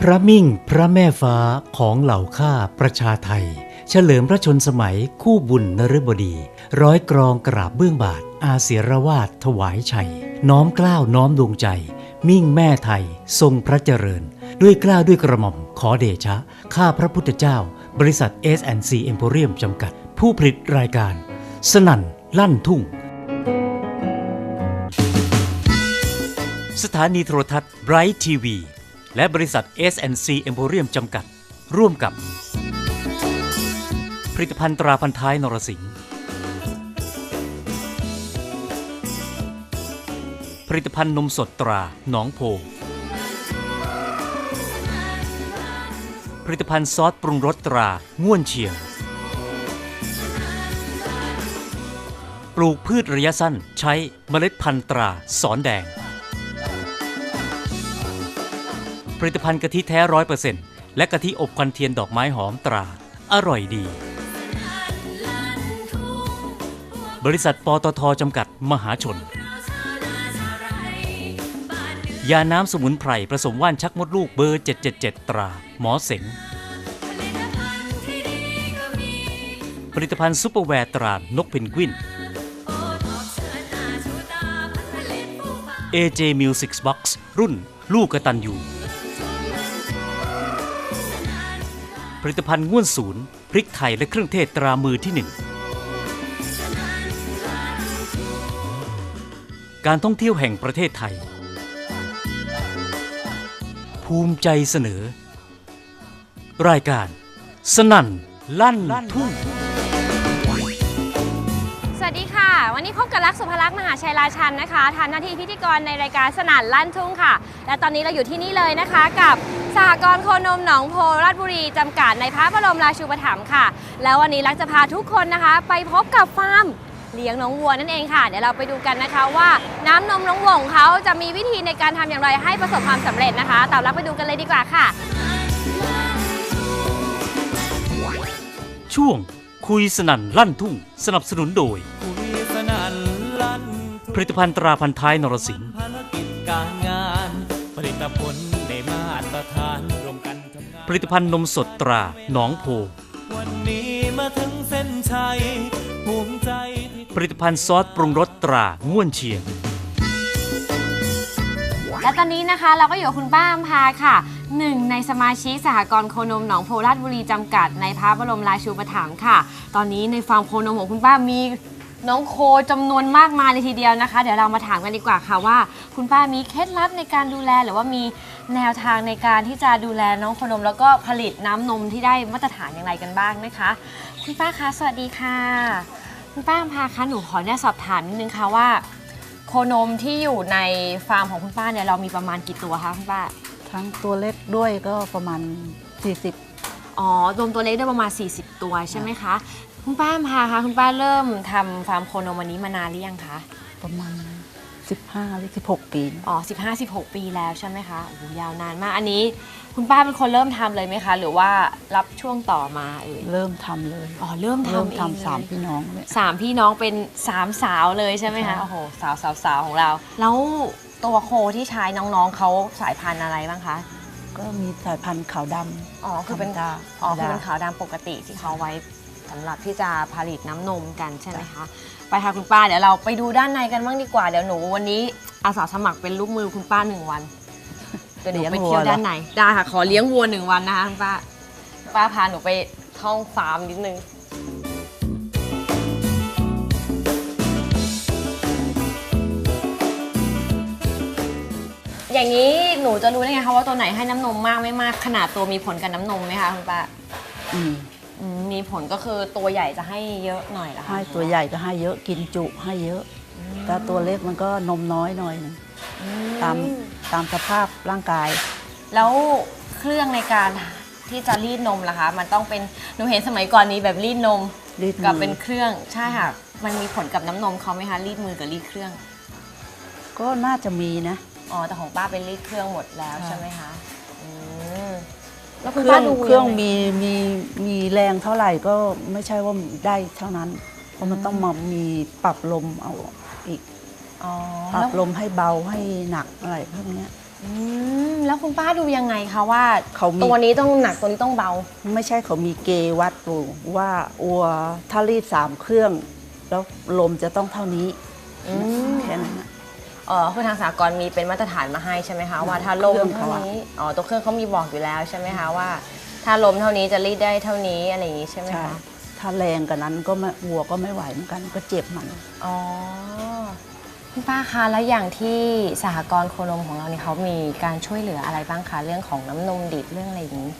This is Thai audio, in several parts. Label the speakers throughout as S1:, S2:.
S1: พระมิ่งพระแม่ฟ้าของเหล่าข้าประชาไทย เฉลิมพระชนสมัยคู่บุญนฤบดี ร้อยกรองกราบเบื้องบาท อาเสียรวาดถวายชัย น้อมกล้าวน้อมดวงใจ มิ่งแม่ไทยทรงพระเจริญ ด้วยกล้าวด้วยกระหม่อมขอเดชะ ข้าพระพุทธเจ้า บริษัท S&C Emporium จำกัด ผู้ผลิตรายการ สนั่นลั่นทุ่ง สถานีโทรทัศน์ Bright TV และบริษัท S&C Emporium จำกัด ร่วมกับ ผลิตภัณฑ์ตราพันท้ายนรสิงห์ผลิตภัณฑ์นมสดตราหนองโพ ผลิตภัณฑ์ซอสปรุงรสตราง่วนเชียง ปลูกพืชระยะสั้นใช้เมล็ดพันธุ์ตราสอนแดง ลิตภัณฑ์กะทิแท้ร้อยเปอร์เซ็นต์และกะทิอบควันเทียนดอกไม้หอมตรา อร่อยดี บริษัทปตทจำกัดมหาชน ยาน้ำสมุนไพรผสมว่านชักมดลูกเบอร์ 777 ตรา หมอเสงผลิตภัณฑ์ซุปเปอร์แวร์ตรานกเพนกวิน AJ Music Box รุ่นลูกกระตันยู ลิตภัณฑ์ง่วนศูนย์ พริกไทยและเครื่องเทศตรามือที่หนึ่งการท่องเที่ยวแห่งประเทศไทย ภูมิใจเสนอ รายการ สนั่น ลั่นทุ่ง
S2: สวัสดีค่ะ วันนี้พบกับรักสุภลักษณ์มหาชัยราชันนะคะทำหน้าที่พิธีกรในรายการสนั่นลั่นทุ่งค่ะ และตอนนี้เราอยู่ที่นี่เลยนะคะกับ สหกรณ์โคนมหนองโพราชบุรีจำกัดในพระบรมราชูปถัมภ์ค่ะ แล้ววันนี้รักจะพาทุกคนนะคะ ไปพบกับฟาร์มเลี้ยงน้องวัวนั่นเองค่ะ เดี๋ยวเราไปดูกันนะคะว่าน้ำนมน้องวัวของเขาจะมีวิธีในการทำอย่างไรให้ประสบความสำเร็จนะคะตามรักไปดูกันเลยดีกว่าค่ะ
S1: ช่วงคุยสนั่นลั่นทุ่ง สนับสนุนโดย
S3: คุยสนั่นลั่น
S1: ผลิตภัณฑ์ตราพันท้ายนรสิงห์
S3: ภารกิจการงานผลิตผล ในมาตรฐานรวมกันทำงาน
S1: ผลิตภัณฑ์นมสดตราหนองโพ
S3: วันนี้มาถึงเส้นชัยภูมิใจที่
S1: ผลิตภัณฑ์ซอสปรุงรสตราง่วนเชียง
S2: และตอนนี้นะคะเราก็อยู่กับคุณป้าอำพาค่ะ หนึ่งในสมาชิกสหกรณ์โคนมหนองโพราชบุรีจำกัด ในพระบรมราชูปถัมภ์ค่ะ ตอนนี้ในฟาร์มโคนมของคุณป้ามีน้องโคจำนวนมากมายเลยทีเดียวนะคะ เดี๋ยวเรามาถามกันดีกว่าค่ะว่า คุณป้ามีเคล็ดลับในการดูแลหรือว่ามี แนวทางในการที่จะดูแลน้องโคนม แล้วก็ผลิตน้ำนมที่ได้มาตรฐานอย่างไรกันบ้างนะคะคุณป้าคะสวัสดีค่ะ คุณป้าอำพาคะหนูขอเนี่ยสอบถามนิดนึงค่ะว่า โคนมที่อยู่ในฟาร์มของคุณป้าเนี่ยเรามีประมาณกี่ตัวคะคุณป้า
S4: ทั้งตัวเล็กด้วยก็ประมาณ 40
S2: อ๋อรวมตัวเล็กได้ประมาณ 40 ตัวใช่ไหมคะคุณป้าพาคะคุณป้าเริ่มทำฟาร์มโคนมวันนี้มานานหรือยังคะ
S4: ประมาณ 15หรือ16 ปี
S2: อ๋อ15 16 ปีแล้วใช่ไหมคะโอ้โหยาวนานมากอันนี้ คุณป้าเป็นคนเริ่มทำเลยไหมคะ หรือว่ารับช่วงต่อมาเอ่ย
S4: เริ่มทำเลย
S2: อ๋อเริ่มทำ
S4: เริ่ม
S2: เอง
S4: ทำสาม
S2: เลย
S4: พี่น้องเนี่ย
S2: สามพี่น้องเป็นสามสาวเลยใช่ไหมคะ
S4: ใช่
S2: โอ้โหสาวสาวสาวของเรา แล้วตัวโคที่ใช้น้องๆเขาสายพันธุ์อะไรบ้างคะ
S4: ก็มีสายพันธุ์ขาวดำ
S2: อ๋อคือเป็น
S4: ธรรมดา
S2: อ๋อคือเป็น
S4: ธรรมดา
S2: ขาวดำปกติที่เขาไว้ สำหรับที่จะผลิตน้ำนมกันใช่ไหมคะไปค่ะคุณป้าเดี๋ยวเราไปดูด้านในกันบ้างดีกว่าเดี๋ยวหนูวันนี้อาสาสมัครเป็นลูกมือคุณป้าหนึ่งวันเดี๋ยวหนูไปเที่ยวด้านในได้ค่ะขอเลี้ยงวัวหนึ่งวันนะคะคุณป้าป้าพาหนูไปท่องฟาร์มนิดนึงอย่างนี้หนูจะรู้ได้ไงคะว่าตัวไหนให้น้ำนมมากไม่มากขนาดตัวมีผลกับน้ำนมไหมคะคุณป้า
S4: อืม
S2: อื มมีผลก็คือตัวใหญ่จะให้เยอะหน่อยเหรอคะ
S4: ให้ตัวใหญ่ก็ให้เยอะกินจุให้เยอะ แต่ตัวเล็กมันก็นมน้อยหน่อยหนึง
S2: อื
S4: ตามตามสภาพร่างกาย
S2: แล้วเครื่องในการที่จะรีดนมล่ะคะ มันต้องเป็นหนูเห็นสมัยก่อนมีแบบรีดนม
S4: รีดมือ
S2: กับเป็นเครื่องใช่ค่ะมันมีผลกับน้ำนมเขาไหมคะรีดมือกับรีดเครื่อง
S4: ก็น่าจะมีนะ
S2: อ๋อแต่ของป้าเป็นรีดเครื่องหมดแล้ว
S4: ค่ะ
S2: ใช่ไหมคะอืม แล้ว
S4: เค
S2: คุณ
S4: รื่
S2: ป้า
S4: อง
S2: ดู
S4: เครื่อง
S2: ยังไง
S4: มีมีมีแรงเท่าไหร่ก็ไม่ใช่ว่าได้เท่านั้น เพราะมันต้องมามีปรับลมเอาอีก
S2: อ๋อ
S4: ปรั
S2: แล้
S4: บ
S2: ว
S4: ลมให้เบาให้หนักอะไรพวกเนี้ย
S2: อืมแล้วคุณป้าดูยังไงคะว่า
S4: เขามี
S2: ตัวนี้ต้องหนักตัวนี้ต้องเบา
S4: ไม่ใช่เขามีเกณฑ์วัดดูว่าอัวถ้ารีดสามเครื่อง แล้วลมจะต้องเท่านี้
S2: อืม
S4: แค่นั้นนะ
S2: เออคือทางสากลมีเป็นมาตรฐานมาให้ใช่ไหมคะว่าถ้าลม
S4: เครื่อง
S2: เท่า
S4: เขาอะ
S2: นี้อ๋อตัวเครื่องเขามีบอกอยู่แล้วใช่ไหมคะว่า ถ้าลมเท่านี้จะรีดได้เท่านี้อะไรอย่างนี้ใช่ไหม
S4: ใช่
S2: คะ
S4: ถ้าแรงกว่านั้นก็ไม่วัวก็ไม่ไหวเหมือนกันก็เจ็บมัน
S2: อ๋อคุณป้าคะแล้วอย่างที่สหกรณ์โคนมของเราเนี่ยเขามีการช่วยเหลืออะไรบ้างคะเรื่องของน้ำนมดิบเรื่องอะไรอย่างนี้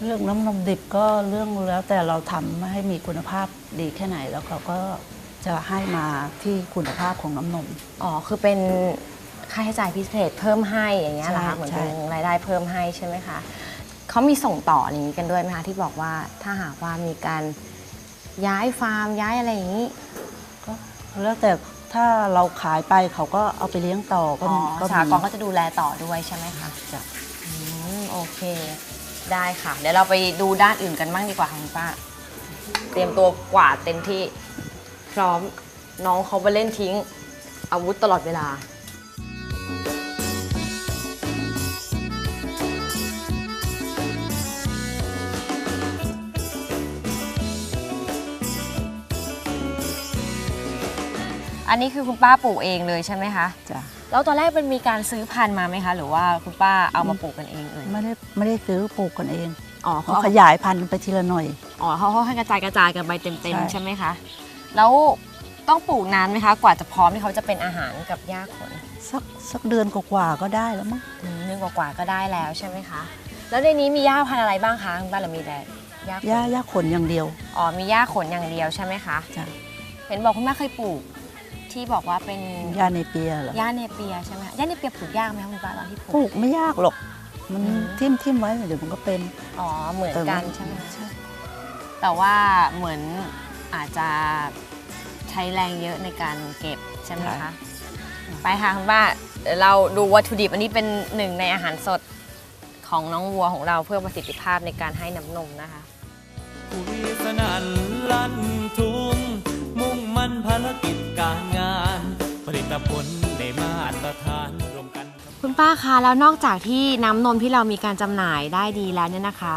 S4: เรื่องน้ำนมดิบก็เรื่องแล้วแต่เราทำให้มีคุณภาพดีแค่ไหนแล้วเขาก็ จะให้มาที่คุณภาพของน้ำนม
S2: อ๋อ คือเป็นค่าใช้จ่ายพิเศษเพิ่มให้อย่างเงี้ยเหรอ
S4: ใช่
S2: คะเหมือน
S4: ใช่
S2: เป็นรายได้เพิ่มให้ใช่ไหมคะเขามีส่งต่ออะไรอย่างนี้กันด้วยไหมคะที่บอกว่าถ้าหากว่ามีการย้ายฟาร์มย้ายอะไรอย่างนี้
S4: ก็แล้วแต่ถ้าเราขายไปเขาก็เอาไปเลี้ยงต่อก็
S2: อ๋อ
S4: ก็
S2: สหกรณ์ก็จะดูแลต่อด้วยใช่ไหมคะ
S4: จ้ะ
S2: อืมโอเค ได้ค่ะ เดี๋ยวเราไปดูด้านอื่นกันบ้างดีกว่าค่ะคุณป้า เตรียมตัวกวาดเต็มที่ พร้อมน้องเขาไปเล่นทิ้ง อาวุธตลอดเวลา อันนี้คือคุณป้าปลูกเองเลยใช่ไหมคะ
S4: จ้ะ
S2: แล้วตอนแรกมันมีการซื้อพันธุ์มาไหมคะ หรือว่าคุณป้าเอามาปลูกกันเองเอ่ย
S4: ไม่ได้ไม่ได้ซื้อปลูกกันเอง
S2: อ๋อ
S4: เขา
S2: เขา
S4: ขยายพันธุ์ไปทีละหน่อย
S2: อ๋อเขาให้กระจายกระจายกันไปเต็ม
S4: ใช่
S2: ๆใช่ไหมคะ แล้วต้องปลูกนานไหมคะ กว่าจะพร้อมที่เขาจะเป็นอาหารกับหญ้าขน
S4: สักสักเดือนกว่าๆก็ได้แล้วมั้ง
S2: อืมเดือนกว่าๆก็ได้แล้วใช่ไหมคะ แล้วในนี้มีหญ้าพันธุ์อะไรบ้างคะคุณป้าหรือมีแต่หญ้าขน
S4: หญ้าหญ้าขนอย่างเดียว
S2: อ๋อมีหญ้าขนอย่างเดียวใช่ไหมคะ
S4: จ้ะ
S2: เห็นบอกคุณแม่เคยปลูก ที่บอกว่าเป็น
S4: หญ้าในเปียเหรอ
S2: หญ้าเนเปียใช่ไหมคะหญ้าเนเปียปลูกยากไหมคะคุณป้าตอนที่ป
S4: ป
S2: ลู
S4: ลู
S2: ก
S4: กไม่ยากหรอก มัน
S2: อืม
S4: ทิ่มทิ่มไว้เดี๋ยวมันก็เป็น
S2: อ๋อเหมือนกันใช่ไหมคะ
S4: ใช่
S2: แต่ว่าเหมือน อาจจะใช้แรงเยอะในการเก็บใช่ไหมคะ ไปค่ะคุณป้าเดี๋ยวเราดูวัตถุดิบอันนี้เป็นหนึ่งในอาหารสดของน้องวัวของเราเพื่อประสิทธิภาพในการให้น้ำนมนะคะ
S3: คุยสนั่นลั่นทุ่งมุ่งมั่นภารกิจการงาน ผลิตผลได้มาตรฐานรวมกันทำ
S2: คุณป้าคะแล้วนอกจากที่น้ำนมที่เรามีการจำหน่ายได้ดีแล้วเนี่ยนะคะ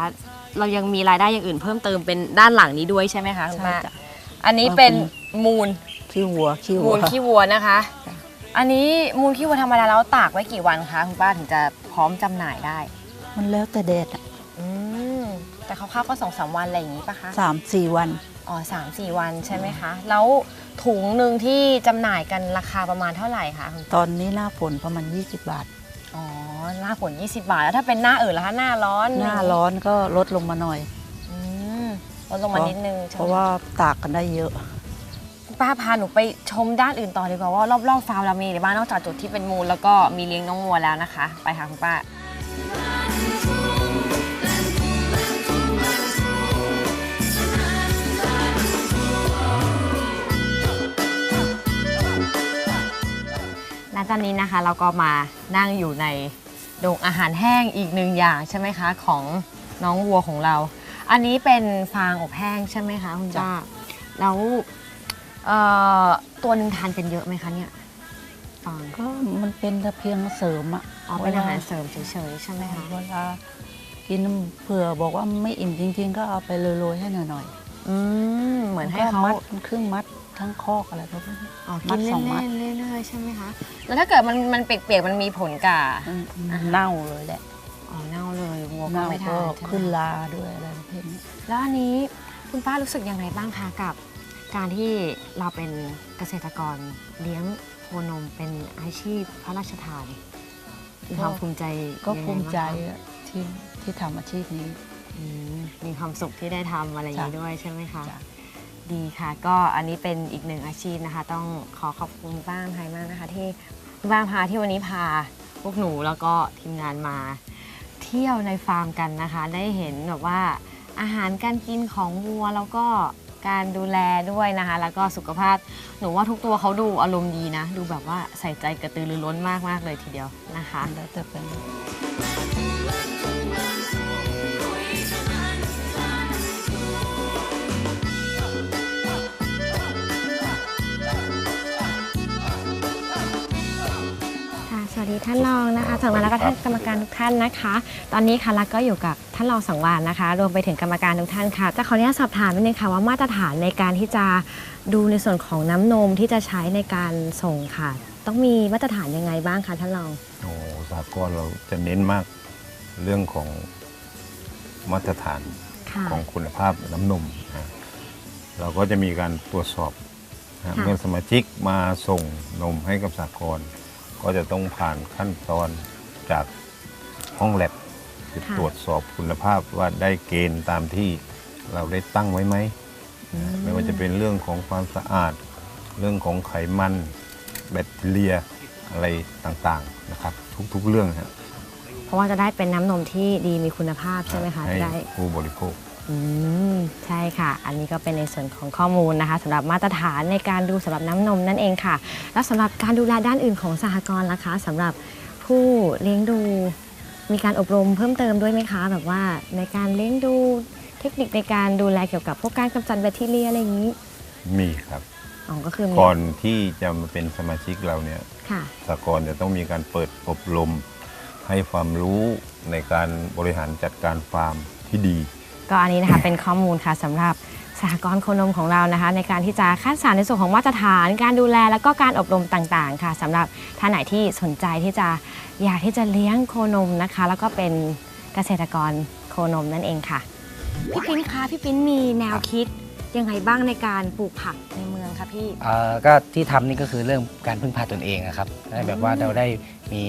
S2: เรายังมีรายได้อย่างอื่นเพิ่มเติมเป็นด้านหลังนี้ด้วยใช่ไหมคะคุณ
S4: ใช่
S2: ป้า
S4: จ้ะ
S2: อันนี้เป็นมูล
S4: ขี้วัวขี้วั
S2: มู
S4: ว
S2: ลขี้วัวนะคะ
S4: จ้ะ
S2: อันนี้มูลขี้วัวธรรมดาแล้วตากไว้กี่วันคะคุณป้าถึงจะพร้อมจำหน่ายได้
S4: มันแล้วแต่แดดอะ
S2: อืมแต่คร่าวๆก็สองสามวันอะไรอย่างนี้ปะคะ
S4: สามสี่วัน
S2: อ๋อสามสี่วันใช่ไหมคะ แล้วถุงหนึ่งที่จำหน่ายกันราคาประมาณเท่าไหร่คะคุณ
S4: ตอนนี้หน้าฝนประมาณ 20 บาท
S2: อ๋อ หน้าฝน 20 บาท แล้วถ้าเป็นหน้าอื่นล่ะคะ หน้าร้อน
S4: หน้าร้อนก็ลดลงมาหน่อย
S2: อืม ลดลงมานิดนึงใช่ไหม
S4: เพราะว่าตากกันได้เยอะ
S2: คุณป้าพาหนูไปชมด้านอื่นต่อดีกว่าว่ารอบๆฟาร์มเรามีอะไรบ้างนอกจากจุดที่เป็นมูลแล้วก็มีเลี้ยงน้องวัวแล้วนะคะ ไปค่ะคุณป้าและตอนนี้นะคะเราก็มานั่งอยู่ในโรงอาหารแห้งอีกหนึ่งอย่างใช่ไหมคะ ของน้องวัวของเรา อันนี้เป็นฟางอบแห้งใช่ไหมคะคุณป้าแล้วเอ่อตัวหนึ่งทานกันเยอะไหมคะเนี่ยฟาง
S4: ก็มันเป็นแต่เพียงเสริมอะ
S2: อ๋อเป็นอาหารเสริมเฉยๆใช่ไหมคะ
S4: เวลากินเผื่อบอกว่าไม่อิ่มจริง ๆ ก็เอาไปโรยๆให้หน่อย
S2: อืมเห
S4: ๆ
S2: มือนให้
S4: แล้วก็
S2: เขา
S4: มัดครึ่งมัดทั้งคอกอะไรพวกนี้
S2: อ๋อ
S4: มั
S2: กิ
S4: ด
S2: น
S4: สองมัด
S2: เล่นๆเรื่อยๆใช่ไหมคะ แล้วถ้าเกิดมันมันเปียกๆมันมีผลกับ
S4: มันมันเน่าเลยแหละ
S2: อ๋อเน่าเลยวัวก็
S4: เน่า
S2: ไม่ทา
S4: ก็
S2: นใช่ไหม
S4: ขึ้นลาด้วยอะไรประ เภทนี้
S2: แล้วอันนี้คุณป้ารู้สึกยังไงบ้างคะกับ การที่เราเป็นเกษตรกรเลี้ยงโคนมเป็นอาชีพพระราชทานมีความภูมิใจ
S4: ก็
S2: ยังไง
S4: ภูมิใจ
S2: บ้างคะ
S4: อะที่ที่ทำอาชีพนี้
S2: อืมมีความสุขที่ได้ทำอะไรอย่างนี้
S4: จ้ะ
S2: ด้วยใช่ไหมคะ
S4: จ้ะ
S2: ดีค่ะ ก็อันนี้เป็นอีกหนึ่งอาชีพนะคะ ต้องขอขอบคุณบ้านไทยมากนะคะ ที่คุณบ้านพาที่วันนี้พาพวกหนูแล้วก็ทีมงานมา เที่ยวในฟาร์มกันนะคะ ได้เห็นแบบว่า อาหารการกินของวัวแล้วก็การดูแลด้วยนะคะ แล้วก็สุขภาพหนูว่าทุกตัวเขาดูอารมณ์ดีนะ ดูแบบว่าใส่ใจกระตือรือร้นมากมากๆเลยทีเดียวนะคะ
S4: แล้วจะเป็น
S2: ท่านรองนะคะสังวานแล้วก็ท่านกรรมการทุกท่านนะคะ ตอนนี้ค่ะรักก็อยู่กับท่านรองสังวานนะคะ รวมไปถึงกรรมการทุกท่านค่ะจะขออนุญาตสอบถามนิดนึงค่ะว่ามาตรฐานในการที่จะดูในส่วนของน้ำนมที่จะใช้ในการส่งค่ะ ต้องมีมาตรฐานยังไงบ้างคะท่านรอง
S5: โอ้สากลเราจะเน้นมากเรื่องของมาตรฐาน
S2: ค่ะ
S5: ของคุณภาพน้ำนมนะเราก็จะมีการตรวจสอบนะ
S2: ค่ะ
S5: เมื่อสมาชิกมาส่งนมให้กับสากล ก็จะต้องผ่านขั้นตอนจากห้องแลบคือตรวจสอบคุณภาพว่าได้เกณฑ์ตามที่เราได้ตั้งไว้ไหมนะไม่ว่าจะเป็นเรื่องของความสะอาด เรื่องของไขมัน แบคทีเรียอะไรต่างๆนะครับ ทุกๆเรื่องฮะ
S2: เพราะว่าจะได้เป็นน้ำนมที่ดีมีคุณภาพใช่ไหมคะ
S5: ให้
S2: จะได้
S5: ผู้บริโภค
S2: อืมใช่ค่ะ อันนี้ก็เป็นในส่วนของข้อมูลนะคะสำหรับมาตรฐานในการดูสำหรับน้ำนมนั่นเองค่ะ แล้วสำหรับการดูแลด้านอื่นของสหกรณ์ล่ะคะสำหรับผู้เลี้ยงดู มีการอบรมเพิ่มเติมด้วยไหมคะ แบบว่าในการเลี้ยงดูเทคนิคในการดูแลเกี่ยวกับพวกการกำจัดแบคทีเรียอะไรอย่างนี้
S5: มีครับ
S2: อ๋อก็คือมี
S5: ก่อนที่จะมาเป็นสมาชิกเราเนี่ย
S2: ค่ะ
S5: สากลจะต้องมีการเปิดอบรม ให้ความรู้ในการบริหารจัดการฟาร์มที่ดี
S2: ก็อันนี้นะคะเป็นข้อมูลค่ะสำหรับสหกรณ์โคนมของเรานะคะ ในการที่จะคัดสรรในส่วนของมาตรฐาน การดูแลแล้วก็การอบรมต่างๆ ค่ะสำหรับท่านไหนที่สนใจที่จะอยากที่จะเลี้ยงโคนมนะคะ แล้วก็เป็นเกษตรกรโคนมนั่นเองค่ะ พี่ปิ้นคะพี่ปิ้นมีแนวคิดยังไงบ้างในการปลูกผักในเมืองคะพี่
S6: เอ่อก็ที่ทำนี่ก็คือเรื่องการพึ่งพาตนเองอะครับได้แบบว่าเราได้มี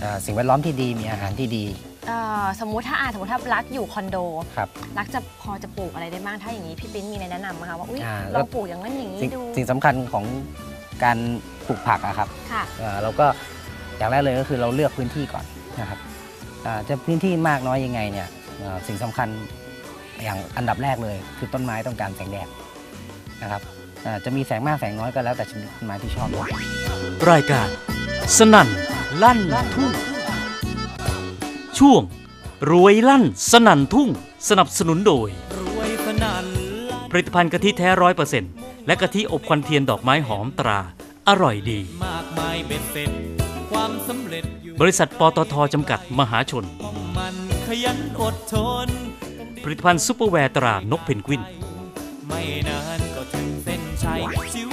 S6: เอ่อสิ่งแวดล้อมที่ดีมีอาหารที่ดี
S2: เอ่อสมมุติถ้าอ่าสมมติถ้ารักอยู่คอนโด
S6: ครับ
S2: รักจะพอจะปลูกอะไรได้บ้างถ้าอย่างนี้พี่ปิ้นมีอะไรแนะนำไหมคะว่าอุ้ย
S6: อ่า
S2: ลองปลูกอย่างนั้นอย่างนี้
S6: สิ่ง
S2: ดู
S6: สิ่งสำคัญของการปลูกผักอะครับ
S2: ค่ะ
S6: เอ่อเราก็อย่างแรกเลยก็คือเราเลือกพื้นที่ก่อนนะครับอ่าจะพื้นที่มากน้อยยังไงเนี่ยเอ่อสิ่งสำคัญอย่างอันดับแรกเลย คือต้นไม้ต้องการแสงแดดนะครับอ่าจะมีแสงมากแสงน้อยก็แล้วแต่ชนิดต้นไม้ที่ชอบ
S1: รายการ สนั่นลั่นทุ่ง ช่วง รวยลั่นสนั่นทุ่ง สนับสนุนโดย
S3: รวยสนั่น
S1: ผลิตภัณฑ์กะทิแท้ร้อยเปอร์เซ็นต์และกะทิอบควันเทียนดอกไม้หอมตรา อร่อยดี
S3: มากมายเบ็ดเสร็จความสำเร็จอยู่
S1: บริษัทปตทจำกัดมหาชน
S3: ต้องมันขยันอดทน
S1: ผลิตภัณฑ์ซุปเปอร์แวร์ตรานกเพนกวิน
S3: ไม่นานก็ถึงเส้นชัยชี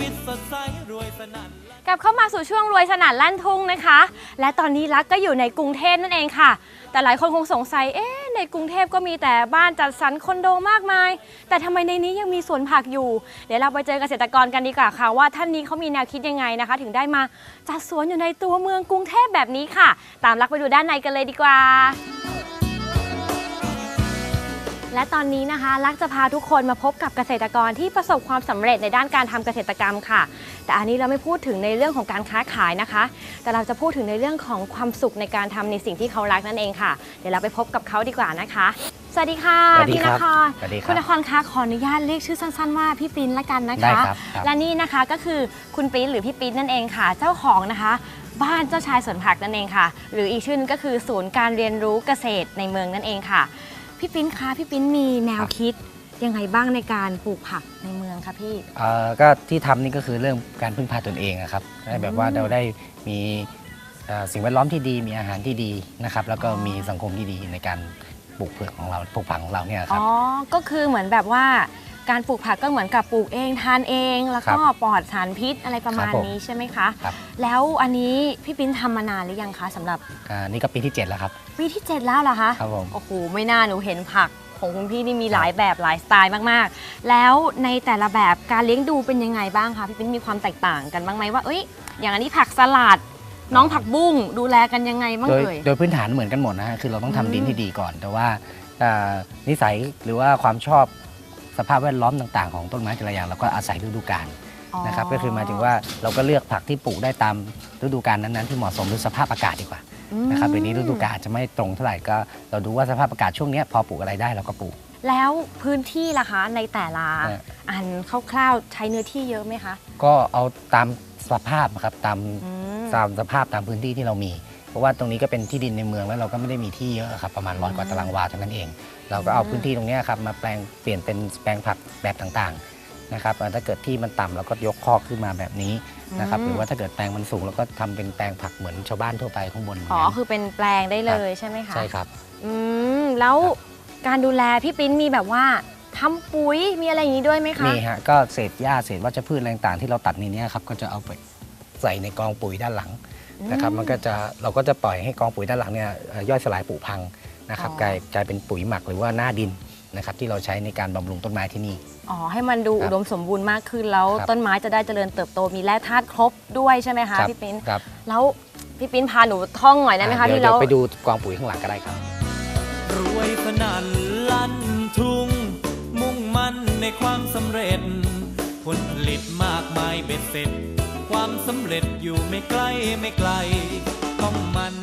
S2: กลับเข้ามาสู่ช่วงรวยสนั่นลั่นทุ่งนะคะ และตอนนี้รักก็อยู่ในกรุงเทพนั่นเองค่ะ แต่หลายคนคงสงสัย เอ๊ะ ในกรุงเทพก็มีแต่บ้านจัดสรรคอนโดมากมาย แต่ทำไมในนี้ยังมีสวนผักอยู่ เดี๋ยวเราไปเจอเกษตรกรกันดีกว่าค่ะ ว่าท่านนี้เขามีแนวคิดยังไงนะคะ ถึงได้มาจัดสวนอยู่ในตัวเมืองกรุงเทพแบบนี้ค่ะ ตามรักไปดูด้านในกันเลยดีกว่า และตอนนี้นะคะรักจะพาทุกคนมาพบกับเกษตรกรที่ประสบความสำเร็จในด้านการทำเกษตรกรรมค่ะ แต่อันนี้เราไม่พูดถึงในเรื่องของการค้าขายนะคะ แต่เราจะพูดถึงในเรื่องของความสุขในการทำในสิ่งที่เขารักนั่นเองค่ะ เดี๋ยวเราไปพบกับเขาดีกว่านะคะ สวัสดีค่ะ
S6: สวัสดี
S2: พี่
S6: คนรับ
S2: คร
S6: สวัสดีครับ
S2: คุณนครคะขออนุญาตเรียกชื่อสั้นๆว่าพี่ปิ้นละกันนะ
S6: ได้
S2: คะ
S6: ครับครับ
S2: และนี่นะคะก็คือคุณปิ้นหรือพี่ปิ้นนั่นเองค่ะ เจ้าของนะคะบ้านเจ้าชายสวนผักนั่นเองค่ะ หรืออีกชื่อนึงก็คือศูนย์การเรียนรู้เกษตรในเมืองนั่นเองค่ะ พี่ปิ้นคะพี่ปิ้นมีแนวคิดยังไงบ้างในการปลูกผักในเมืองคะพี่
S6: เอ่อก็ที่ทำนี่ก็คือเรื่องการพึ่งพาตนเองอะครับได้แบบว่าเราได้มีเอ่อสิ่งแวดล้อมที่ดีมีอาหารที่ดีนะครับ แล้วก็มีสังคมที่ดีในการปลูกพืชของเราปลูกผักของเราเนี่ยค
S2: อ๋
S6: รับ
S2: อก็คือเหมือนแบบว่า การปลูกผักก็เหมือนกับปลูกเองทานเอง แล้วก็ปลอดสารพิษอะไรประมาณ
S6: ครับผม
S2: นี้ใช่ไหมคะ
S6: ครับ
S2: แล้วอันนี้พี่ปิ้นทำมานานหรือยังคะสำหรับ
S6: อ่านี่ก็ปีที่ 7 แล้วครับ
S2: ปีที่ 7 แล้วเหรอคะ
S6: ครับผม
S2: โอ้โหไม่น่าหนูเห็นผักของคุณพี่นี่มีหลายแบบหลายสไตล์มากๆ แล้วในแต่ละแบบการเลี้ยงดูเป็นยังไงบ้างคะพี่ปิ้นมีความแตกต่างกันบ้างไหมว่าเอ้ยอย่างอันนี้ผักสลัดน้องผักบุ้งดูแลกันยังไงบ้าง
S6: โดย
S2: เอ่ย
S6: โดยพื้นฐานเหมือนกันหมดนะฮะคือเราต้องทำ
S2: อืม
S6: ดินที่ดีก่อน แต่ว่าอ่านิสัยหรือว่าความชอบ สภาพแวดล้อมต่าง ๆ ของต้นไม้แต่ละอย่างเราก็อาศัยฤดูกาลนะครับก็คือหมายถึงว่าเราก็เลือกผักที่ปลูกได้ตามฤดูกาลนั้นๆที่เหมาะสมหรือสภาพอากาศดีกว่านะครับปีนี้ฤดูกาลอาจจะไม่ตรงเท่าไหร่ก็เราดูว่าสภาพอากาศช่วงเนี้ยพอปลูกอะไรได้เราก็ปลูก
S2: แล้วพื้นที่ล่ะคะในแต่ละ
S6: เออ
S2: อันคร่าวๆใช้เนื้อที่เยอะไหมคะ
S6: ก็เอาตามสภาพครับตาม
S2: อืม
S6: ตามสภาพตามพื้นที่ที่เรามี เพราะว่าตรงนี้ก็เป็นที่ดินในเมืองแล้วเราก็ไม่ได้มีที่เยอะครับประมาณร้อยกว่าตารางวาเท่านั้นเอง เราก็เอา
S2: อืม
S6: พื้นที่ตรงเนี้ยครับมาแปลงเปลี่ยนเป็นแปลงผักแบบต่างๆนะครับอ่าถ้าเกิดที่มันต่ำเราก็ยกคอกขึ้นมาแบบนี้นะครับ
S2: อืม
S6: หรือว่าถ้าเกิดแปลงมันสูงเราก็ทำเป็นแปลงผักเหมือนชาวบ้านทั่วไปข้างบน
S2: อ๋อ
S6: ย่างนั้น
S2: คือเป็นแปลงได้เลยใช่ไหมคะ
S6: ใช่ครับ
S2: อืมแล้วการดูแลพี่ปิ้นมีแบบว่าทำปุ๋ยมีอะไรอย่างนี้ด้วยไหมคะ
S6: นี่ฮะก็เศษหญ้าเศษวัชพืชอะไรต่างๆที่เราตัดในเนี้ยครับก็จะเอาไปใส่ในกองปุ๋ยด้านหลังนะครับมันก็จะเราก็จะปล่อยให้กองปุ๋ยด้านหลังเนี่ยเอ่อย่อยสลายผุพัง นะครับ
S2: อ๋อ
S6: กลายกลายเป็นปุ๋ยหมักหรือว่าหน้าดินนะครับที่เราใช้ในการบำรุงต้นไม้ที่นี่
S2: อ๋อ ให้มันดู
S6: ครับ
S2: อุดมสมบูรณ์มากขึ้นแล้ว
S6: ครับ
S2: ต้นไม้จะได้เจริญเติบโตมีแร่ธาตุครบด้วยใช่ไหมคะ
S6: ครับ
S2: พี่ปิ้น
S6: ครับ
S2: แล้วพี่ปิ้นพาหนูท่องหน่อยได้ไหมคะ
S6: เดี๋ยว
S2: ที่
S6: เดี๋ย
S2: เรา
S6: วไปดูกองปุ๋ยข้างหลังก็ได้ครับ
S3: รวยสนั่นลั่นทุ่ง มุ่งมั่นในความสำเร็จ ผลผลิตมากมายเบ็ดเสร็จ ความสำเร็จอยู่ไม่ใกล้ไม่ไกล ต้องมันขยัน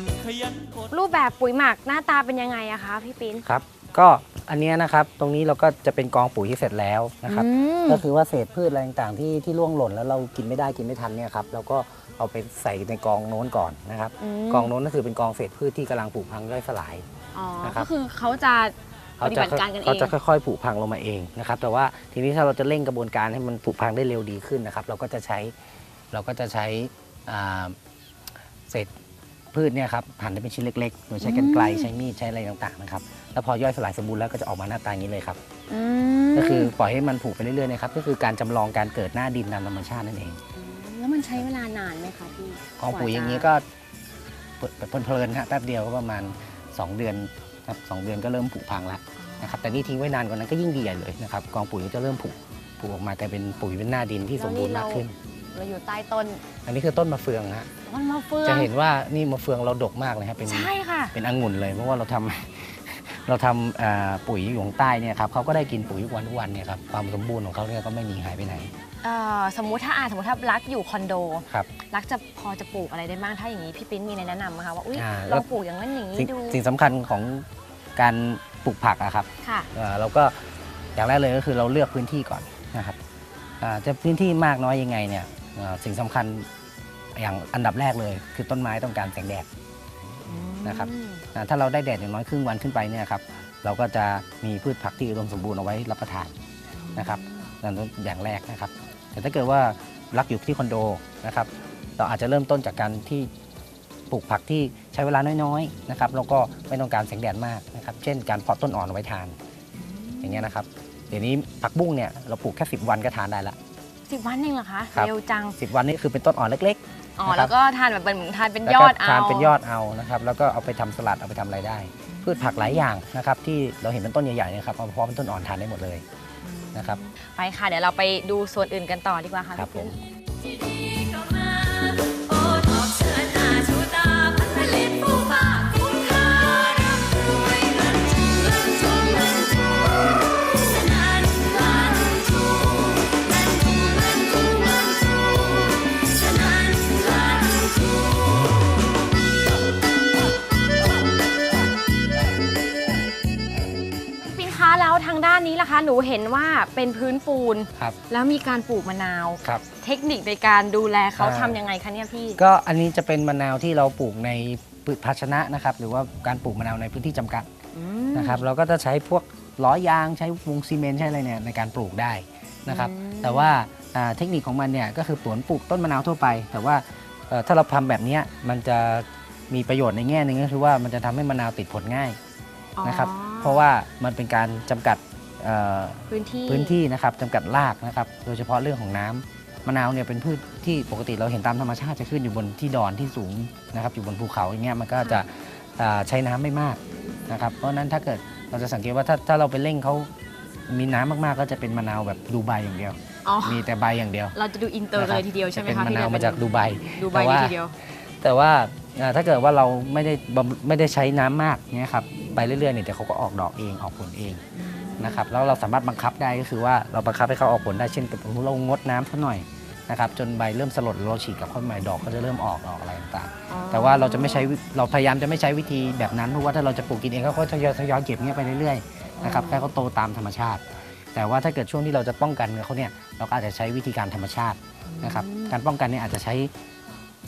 S3: อด
S2: รูปแบบปุ๋ยหมักหน้าตาเป็นยังไงอะคะพี่ปิ้น
S6: ครับ ก็อันเนี้ยนะครับตรงนี้เราก็จะเป็นกองปุ๋ยที่เสร็จแล้วนะครับ
S2: อืม
S6: ก็คือว่าเศษพืชอะไรต่างๆที่ที่ร่วงหล่นแล้วเรากินไม่ได้กินไม่ทันเนี่ยครับเราก็เอาไปใส่ในกองโน้นก่อนนะครับ
S2: ม
S6: กองโน้นก็คือเป็นกองเศษพืชที่กำลังผุพังย่อยสลาย
S2: อ๋อ
S6: นะครับ
S2: ก็คือเขาจะปฏิบัติการกันเอ
S6: เขา
S2: ง
S6: จะค่อยๆผุพังลงมาเองนะครับ แต่ว่าทีนี้ถ้าเราจะเร่งกระบวนการให้มันผุพังได้เร็วดีขึ้นนะครับ เราก็จะใช้เราก็จะใช้อ่าเศษ พืชเนี่ยครับหั่นให้เป็นชิ้นเล็กๆโดยใช้กรรไกรใช้มีดใช้อะไรต่างๆนะครับแล้วพอย่อยสลายสมบูรณ์แล้วก็จะออกมาหน้าตาอย่างนี้เลยครับ
S2: ม
S6: ก็คือปล่อยให้มันผุไปเรื่อยๆนะครับก็คือการจำลองการเกิดหน้าดินตามธรรมชาตินั่นเอง
S2: แล้วมันใช้เวลานานไหมคะพี่
S6: กองปุ๋ยอย่างนี้ก็เพลินๆฮะแป๊บเดียวก็ประมาณ 2 เดือนครับสองเดือนก็เริ่มผุพังแล้วนะครับแต่นี่ทิ้งไว้นานกว่านั้นก็ยิ่งดีใหญ่เลยนะครับกองปุ๋ยก็จะเริ่มผุผุออกมากลายเป็นปุ๋ยเป็นหน้าดินที่สมบูรณ์มากขึ้น
S2: เราอยู่ใต้ต้น
S6: อันนี้คือต้นมะเฟืองฮะ
S2: ต้นมะเฟือง
S6: จะเห็นว่านี่มะเฟืองเราดกมากเลยครับเป็น
S2: ใช่ค่ะ
S6: เป็นองุ่นเลยเพราะว่าเราทำเราทำเอ่อปุ๋ยอยู่ข้างใต้เนี่ยครับเขาก็ได้กินปุ๋ยทุกวันทุกวันเนี่ยครับความสมบูรณ์ของเขาเนี่ยก็ไม่มีหายไปไหน
S2: เอ่อสมมุติถ้าอ่าสมมติถ้ารักอยู่คอนโด
S6: ครับ
S2: รักจะพอจะปลูกอะไรได้บ้างถ้าอย่างนี้พี่ปิ้นมีในแนะนำไหมคะว่าอุ้ย
S6: อ่า
S2: ลองปลูกอย่างนั้นอย่างนี้
S6: สิ่ง
S2: ดู
S6: สิ่งสำคัญของการปลูกผักอะครับ
S2: ค่ะ
S6: เอ่อเราก็อย่างแรกเลยก็คือเราเลือกพื้นที่ก่อนนะครับอ่าจะพื้นที่มากน้อยยังไงเนี่ยเอ่อ สิ่งสำคัญอย่างอันดับแรกเลย คือต้นไม้ต้องการแสงแดด นะครับอ่าถ้าเราได้แดดอย่างน้อยครึ่งวันขึ้นไปเนี่ยครับเราก็จะมีพืชผักที่อุดมสมบูรณ์เอาไว้รับประทานนะครับนั่นอย่างแรกนะครับ แต่ถ้าเกิดว่ารักอยู่ที่คอนโดนะครับ เราอาจจะเริ่มต้นจากการที่ปลูกผักที่ใช้เวลาน้อยๆนะครับแล้วก็ไม่ต้องการแสงแดดมากนะครับ เช่น การเพาะต้นอ่อนเอาไว้ทาน อย่างเงี้ยนะครับ เดี๋ยวนี้ผักบุ้งเนี่ยเราปลูกแค่ 10 วันก็ทานได้ละ
S2: สิบวันเองเหรอคะ
S6: ครับ
S2: เร็วจัง
S6: 10 วันนี่คือเป็นต้นอ่อนเล็ก
S2: อ๋อ
S6: นะครับ
S2: แล้วก็ทานแบบเป็นเหมือนทานเป็น
S6: ๆ
S2: ยอด
S6: แล้วก็
S2: เอา
S6: ทานเป็นยอดเอานะครับแล้วก็เอาไปทำสลัดเอาไปทำอะไรได้ พืชผักหลายอย่างนะครับที่เราเห็นเป็นต้นใหญ่ๆเนะครับเอามาเพาะเป็นต้นอ่อนทานได้หมดเลยนะครับ
S2: ไปค่ะ เดี๋ยวเราไปดูส่วนอื่นกันต่อดีกว่าค่ะ
S6: ครับ
S2: พี่
S6: ผ
S2: ปิ้น เห็นว่าเป็นพื้นปูน
S6: ครับ
S2: แล้วมีการปลูกมะนาว
S6: ครับ
S2: เทคนิคในการดูแลเขา
S6: อ่า
S2: ทำยังไงคะเนี่ยพี่
S6: ก็อันนี้จะเป็นมะนาวที่เราปลูกในภาชนะนะครับ หรือว่าการปลูกมะนาวในพื้นที่จำกัด
S2: อืม
S6: นะครับ เราก็จะใช้พวกล้อยางใช้วงซีเมนต์ใช้อะไรเนี่ยในการปลูกได้นะครับ
S2: อืม
S6: แต่ว่าอ่าเทคนิคของมันเนี่ยก็คือปวนปลูกต้นมะนาวทั่วไป แต่ว่าเอ่อถ้าเราทำแบบเนี้ยมันจะมีประโยชน์ในแง่หนึ่งก็คือว่ามันจะทำให้มะนาวติดผลง่าย นะครับ
S2: อ๋อ
S6: เพราะว่ามันเป็นการจำกัด เอ่อ
S2: พื้นที่
S6: พื้นที่นะครับจำกัดรากนะครับ โดยเฉพาะเรื่องของน้ำมะนาวเนี่ยเป็นพืชที่ปกติเราเห็นตามธรรมชาติจะขึ้นอยู่บนที่ดอนที่สูงนะครับอยู่บนภูเขาอย่างเงี้ยมันก็จะอ่าใช้น้ำไม่มากนะครับเพราะฉะนั้นถ้าเกิดเราจะสังเกตว่าถ้าถ้าเราไปเร่งเขามีน้ำมากๆก็จะเป็นมะนาวแบบดูไบอย่างเดียว
S2: อ๋อ
S6: มีแต่ใบอย่างเดียว
S2: เราจะดูอินเตอร์
S6: นะค
S2: เล
S6: รับ
S2: ยทีเดียวใช่ไหม
S6: จะ
S2: คะ
S6: เป็นมะนาว
S2: พี่
S6: มาจากดูไบ
S2: ดูใบ
S6: แต่
S2: เลย
S6: ว่า
S2: ทีเดียว
S6: แต่ว่าอ่าถ้าเกิดว่าเราไม่ได้บำไม่ได้ใช้น้ำมากเนี่ยครับไปเรื่อยๆเนี่ยเดี๋ยวเขาก็ออกดอกเองออกผลเอง นะครับแล้วเราสามารถบังคับได้ก็คือว่าเราบังคับให้เขาออกผลได้เช่นสมมติเรางดน้ำสักหน่อยนะครับจนใบเริ่มสลดเราฉีดกับข้นใหม่ดอกก็จะเริ่มออกออกอะไรต่าง
S2: อ๋อ
S6: ๆแต่ว่าเราจะไม่ใช้วิเราพยายามจะไม่ใช้วิธีแบบนั้นเพราะว่าถ้าเราจะปลูกกินเองเขาก็ทยอยทยอยเก็บเงี้ยไปเรื่อยๆนะครับให้เขาโตตามธรรมชาติ แต่ว่าถ้าเกิดช่วงที่เราจะป้องกันเขาเนี่ยเราก็อาจจะใช้วิธีการธรรมชาตินะครับการป้องกันเนี่ยอาจจะใช้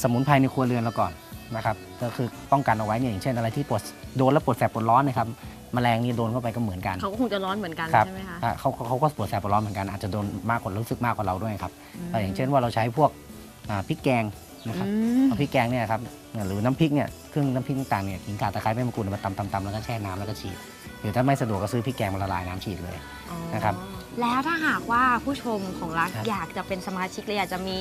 S6: สมุนไพรในครัวเรือนเราก่อนนะครับก็คือป้องกันเอาไว้เนี่ยอย่างเช่นอะไรที่ปวดโดนแล้วปวดแสบปวดร้อนนะครับ แมลงนี่โดนเข้าไปก็เหมือนกัน
S2: เขาก็คงจะร้อนเหมือนกัน
S6: ครับ
S2: ใช่ไหมคะ
S6: อะเขาเขาเขาก็ปวดแสบปวดร้อนเหมือนกันอาจจะโดนมากกว่ารู้สึกมากกว่าเราด้วยครับอะอย่างเช่นว่าเราใช้พวกอ่าพริกแกงนะครับ
S2: อืม
S6: เอาพริกแกงเนี่ยครับหรือน้ำพริกเนี่ยเครื่องน้ำพริกต่างๆเนี่ยขิงข่าตะไคร้ใบมะกรูดมาตำตำตำแล้วก็แช่น้ำแล้วก็ฉีด หรือถ้าไม่สะดวกก็ซื้อพริกแกงมาละลายน้ำฉีดเลยนะครับ
S2: แล้วถ้าหากว่าผู้ชมของรัก
S6: ครับ
S2: อยากจะเป็นสมาชิกเลยอยากจะมี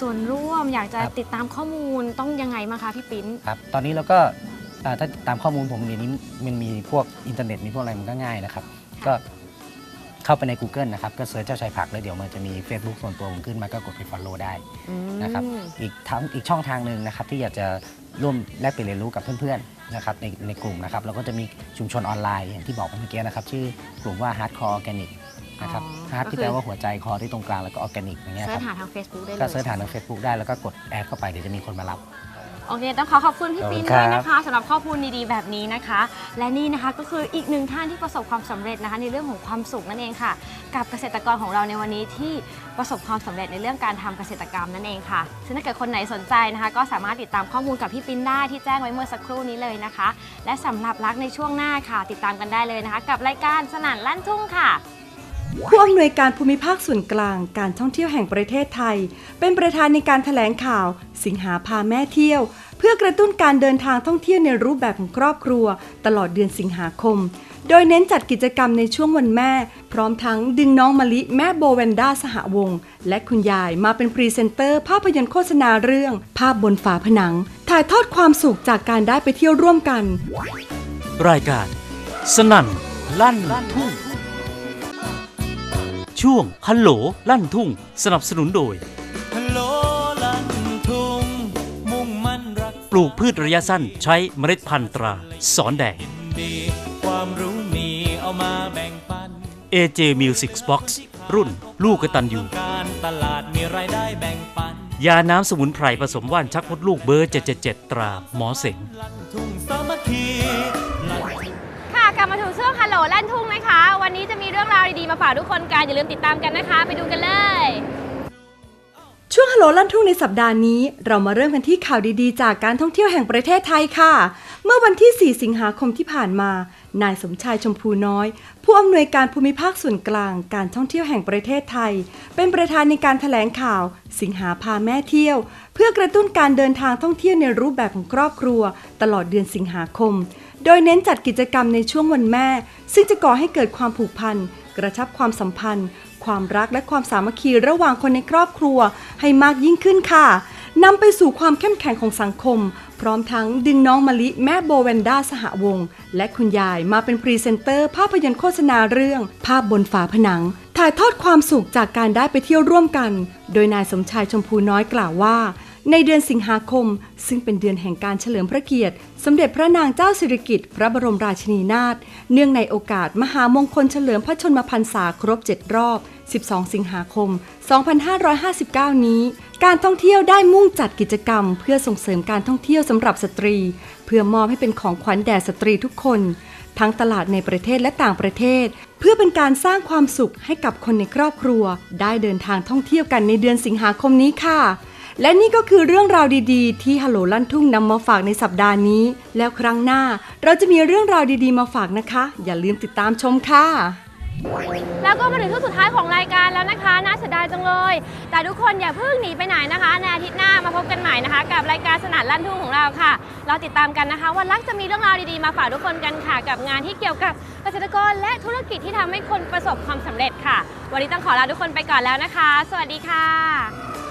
S2: ส่วนร่วม อยากจะ
S6: ครับ
S2: ติดตามข้อมูลต้องยังไงบ้างคะพี่ปิ้น
S6: ครับตอนนี้เราก็อ่า ถ้าตามข้อมูลผมเดี๋ยวนี้มันมีพวกอินเทอร์เน็ตมีพวกอะไรมันก็ง่ายนะครับ ก็เข้าไปใน Google นะครับ ก็เสิร์ชเจ้าชายผักแล้วเดี๋ยวมันจะมี Facebook ส่วนตัวผมขึ้นมาก็กดไป follow ได้นะครับ
S2: อืม
S6: อีกทั้งอีกช่องทางหนึ่งนะครับ ที่อยากจะร่วมแลกเปลี่ยนเรียนรู้กับเพื่อนๆนะครับในในกลุ่มนะครับเราก็จะมีชุมชนออนไลน์อย่างที่บอกไปเมื่อกี้นะครับ ชื่อกลุ่มว่า Hardcore Organic นะครับ
S2: อ๋อ
S6: Hard
S2: ก็คือ
S6: ที่แปลว่าหัวใจคอที่ตรงกลางแล้วก็ Organic อย่างเงี้ย
S2: เสิ
S6: ค
S2: ร์ช
S6: รับ
S2: หาทาง Facebook ได้เลย
S6: ก็เสิร์ชหาใน Facebook ได้แล้วก็กดแอดเข้าไปเดี๋ยวจะมีคนมารับ
S2: โอเค ต้องขอขอบคุณพี่ปิ้น
S6: ขอบคุณ
S2: ด้วย
S6: ครับ
S2: นะคะสำหรับข้อมูลดีๆแบบนี้นะคะ และนี่นะคะก็คืออีกหนึ่งท่านที่ประสบความสำเร็จนะคะในเรื่องของความสุขนั่นเองค่ะ กับเกษตรกรของเราในวันนี้ที่ประสบความสำเร็จในเรื่องการทำเกษตรกรรมนั่นเองค่ะซึ่งถ้าเกิดคนไหนสนใจนะคะ ก็สามารถติดตามข้อมูลกับพี่ปิ้นได้ที่แจ้งไว้เมื่อสักครู่นี้เลยนะคะ และสำหรับรักในช่วงหน้าค่ะ ติดตามกันได้เลยนะคะ กับรายการสนั่นลั่นทุ่งค่ะ
S7: ผู้อำนวยการภูมิภาคส่วนกลางการท่องเที่ยวแห่งประเทศไทย เป็นประธานในการถแถลงข่าว สิงหาพาแม่เที่ยว เพื่อกระตุ้นการเดินทางท่องเที่ยวในรูปแบบของครอบครัว ตลอดเดือนสิงหาคม โดยเน้นจัดกิจกรรมในช่วงวันแม่ พร้อมทั้งดึงน้องมะลิแม่โบแวนด้าสหวงศ์และคุณยายมาเป็นพรีเซนเตอร์ ภาพยนตร์โฆษณาเรื่อง ภาพบนฝาผนัง ถ่ายทอดความสุขจากการได้ไปเที่ยวร่วมกัน
S1: รายการ สนั่นลั่นทุ่ง ช่วงฮัลโหลลั่นทุ่ง สนับสนุนโดย
S3: ฮัลโหลลันทุ่งมุ่งมั่นรัก
S1: ปลูกพืชระยะสั้นใช้เมล็ดพันธุ์ตรา สอนแดง
S3: ดีความรู้มีเอามาแบ่งปัน
S1: AJ Music Box รุ่นลูกกตันยู
S3: การตลาดมีรายได้แบ่งปัน
S1: ยาน้ำสมุนไพรผสมว่านชักมดลูกเบอร์ 777 ตรา หมอเสง
S3: ลั่นทุ่งสามัคคีลั่นทุ่ง
S2: ค่ะกลับมาถึงช่วงฮัลโหลลั่น เรื่องราวดีๆมาฝากทุกคนกันอย่าลืมติดตามกันนะคะ ไปดูกันเลย
S7: ช่วงฮัลโหลลั่นทุ่งในสัปดาห์นี้ เรามาเริ่มกันที่ข่าวดีๆ จากการท่องเที่ยวแห่งประเทศไทยค่ะ เมื่อวันที่ 4 สิงหาคมที่ผ่านมา นายสมชายชมพูน้อย ผู้อำนวยการภูมิภาคส่วนกลาง การท่องเที่ยวแห่งประเทศไทย เป็นประธานในการถแถลงข่าว สิงหาพาแม่เที่ยว เพื่อกระตุ้นการเดินทางท่องเที่ยวในรูปแบบของครอบครัว ตลอดเดือนสิงหาคม โดยเน้นจัดกิจกรรมในช่วงวันแม่ ซึ่งจะก่อให้เกิดความผูกพัน กระชับความสัมพันธ์ ความรักและความสามัคคีระหว่างคนในครอบครัวให้มากยิ่งขึ้นค่ะนำไปสู่ความเข้มแข็งของสังคม พร้อมทั้งดึงน้องมะลิแม่โบแวนด้าสหวงศ์และคุณยายมาเป็นพรีเซนเตอร์ ภาพยนตร์โฆษณาเรื่อง ภาพบนฝาผนัง ถ่ายทอดความสุขจากการได้ไปเที่ยวร่วมกัน โดยนายสมชายชมพูน้อยกล่าวว่า ในเดือนสิงหาคม ซึ่งเป็นเดือนแห่งการเฉลิมพระเกียรติ สมเด็จพระนางเจ้าสิริกิติ์พระบรมราชินีนาถเนื่องในโอกาสมหามงคลเฉลิมพระชนมพรรษาครบ 7 รอบ 12 สิงหาคม 2559 นี้ การท่องเที่ยวได้มุ่งจัดกิจกรรม เพื่อส่งเสริมการท่องเที่ยวสำหรับสตรี เพื่อมอบให้เป็นของขวัญแด่สตรีทุกคน ทั้งตลาดในประเทศและต่างประเทศ เพื่อเป็นการสร้างความสุขให้กับคนในครอบครัว ได้เดินทางท่องเที่ยวกันในเดือนสิงหาคมนี้ค่ะ และนี่ก็คือเรื่องราวดีๆ ที่ฮัลโหลลั่นทุ่งนำมาฝากในสัปดาห์นี้ แล้วครั้งหน้าเราจะมีเรื่องราวดีๆมาฝากนะคะ อย่าลืมติดตามชมค่ะ
S2: แล้วก็มาถึงช่วงสุดท้ายของรายการแล้วนะคะ น่าเสียดายจังเลย แต่ทุกคนอย่าเพิ่งหนีไปไหนนะคะ ในอาทิตย์หน้ามาพบกันใหม่นะคะ กับรายการสนัดลั่นทุ่งของเราค่ะ เราติดตามกันนะคะวันลักจะมีเรื่องราวดีๆมาฝากทุกคนกันค่ะ กับงานที่เกี่ยวกับเกษตรกรและธุรกิจที่ทำให้คนประสบความสำเร็จค่ะ วันนี้ต้องขอลาทุกคนไปก่อนแล้วนะคะ สวัสดีค่ะ